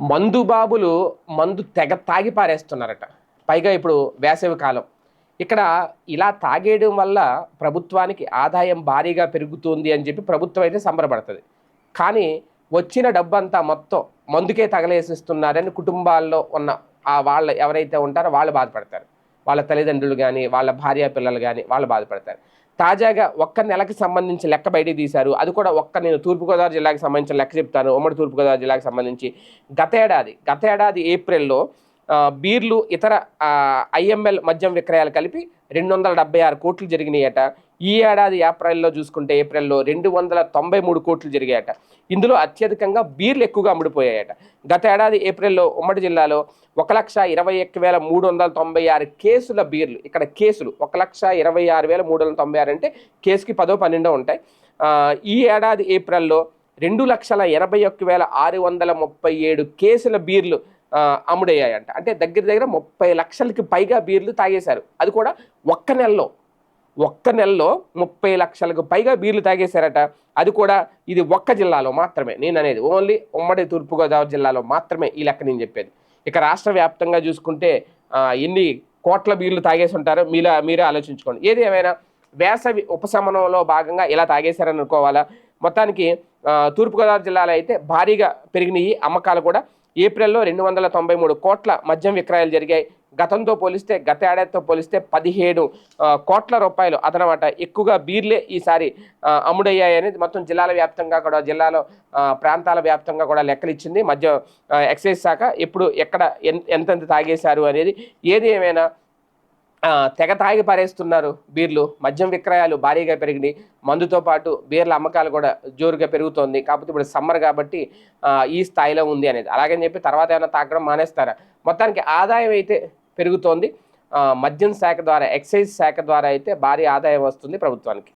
మందు బాబులు మందు తెగ తాగి పారేస్తున్నారట. పైగా ఇప్పుడు వేసవి కాలం. ఇక్కడ ఇలా తాగేయడం వల్ల ప్రభుత్వానికి ఆదాయం భారీగా పెరుగుతుంది అని చెప్పి ప్రభుత్వం అయితే సంబరపడుతుంది. కానీ వచ్చిన డబ్బంతా మొత్తం మందుకే తగలేసిస్తున్నారని కుటుంబాల్లో ఉన్న ఆ వాళ్ళ ఎవరైతే ఉంటారో వాళ్ళు బాధపడతారు. వాళ్ళ తల్లిదండ్రులు కానీ వాళ్ళ భార్య పిల్లలు కానీ వాళ్ళు బాధపడతారు. తాజాగా ఒక్క నెలకి సంబంధించి లెక్క బయట తీశారు. అది కూడా ఒక్క నేను తూర్పుగోదావరి జిల్లాకి సంబంధించిన లెక్క చెప్తాను. ఉమ్మడి తూర్పుగోదావరి జిల్లాకి సంబంధించి. గత ఏడాది గత ఏడాది ఏప్రిల్లో బీర్లు ఇతర ఐఎంఎల్ మద్యం విక్రయాలు కలిపి రెండు వందల డెబ్బై ఆరు కోట్లు జరిగినాయట. ఈ ఏడాది ఏప్రిల్లో చూసుకుంటే ఏప్రిల్లో రెండు వందల తొంభై మూడు కోట్లు జరిగాయట. ఇందులో అత్యధికంగా బీర్లు ఎక్కువగా అమ్ముడిపోయాయట. గత ఏడాది ఏప్రిల్లో ఉమ్మడి జిల్లాలో ఒక లక్ష ఇరవై ఒక్క వేల మూడు వందల తొంభై ఆరు కేసుల బీర్లు ఇక్కడ కేసులు ఒక లక్ష ఇరవై ఆరు వేల మూడు వందల తొంభై ఆరు అంటే కేసుకి పదో పన్నెండో ఉంటాయి. ఈ ఏడాది ఏప్రిల్లో రెండు లక్షల ఎనభై ఒక్క వేల ఆరు వందల ముప్పై ఏడు కేసుల బీర్లు అమ్ముడయ్యాయంట. అంటే దగ్గర దగ్గర ముప్పై లక్షలకి పైగా బీర్లు తాగేశారు. అది కూడా ఒక్క నెలలో. ఒక్క నెలలో ముప్పై లక్షలకు పైగా బీర్లు తాగేశారట. అది కూడా ఇది ఒక్క జిల్లాలో మాత్రమే. నేను అనేది ఓన్లీ ఉమ్మడి తూర్పుగోదావరి జిల్లాలో మాత్రమే ఈ లెక్క నేను చెప్పేది. ఇక రాష్ట్ర వ్యాప్తంగా చూసుకుంటే ఎన్ని కోట్ల బీర్లు తాగేసి ఉంటారో మీలా మీరే ఆలోచించుకోండి. ఏది ఏమైనా వేసవి ఉపశమనంలో భాగంగా ఇలా తాగేశారని అనుకోవాలా? మొత్తానికి తూర్పుగోదావరి జిల్లాలో అయితే భారీగా పెరిగినాయి. అమ్మకాలు కూడా ఏప్రిల్లో రెండు వందల తొంభై మూడు కోట్ల మద్యం విక్రయాలు జరిగాయి. గతంతో పోలిస్తే గత ఏడాదితో పోలిస్తే పదిహేడు కోట్ల రూపాయలు అదనమాట. ఎక్కువగా బీర్లే ఈసారి అమ్ముడయ్యాయని మొత్తం జిల్లాల వ్యాప్తంగా కూడా జిల్లాలో ప్రాంతాల వ్యాప్తంగా కూడా లెక్కలు ఇచ్చింది మద్యం ఎక్సైజ్ శాఖ ఎప్పుడు ఎక్కడ ఎంత ఎంతెంత తాగేశారు అనేది ఏది ఏమైనా తెగ తాగి పారేస్తున్నారు బీర్లు. మద్యం విక్రయాలు భారీగా పెరిగినాయి. మందుతో పాటు బీర్ల అమ్మకాలు కూడా జోరుగా పెరుగుతోంది. కాకపోతే ఇప్పుడు సమ్మర్ కాబట్టి ఈ స్థాయిలో ఉంది అనేది. అలాగని చెప్పి తర్వాత ఏమైనా తాగడం మానేస్తారా? మొత్తానికి ఆదాయం అయితే పెరుగుతోంది. మద్యం శాఖ ద్వారా ఎక్సైజ్ శాఖ ద్వారా అయితే భారీ ఆదాయం వస్తుంది ప్రభుత్వానికి.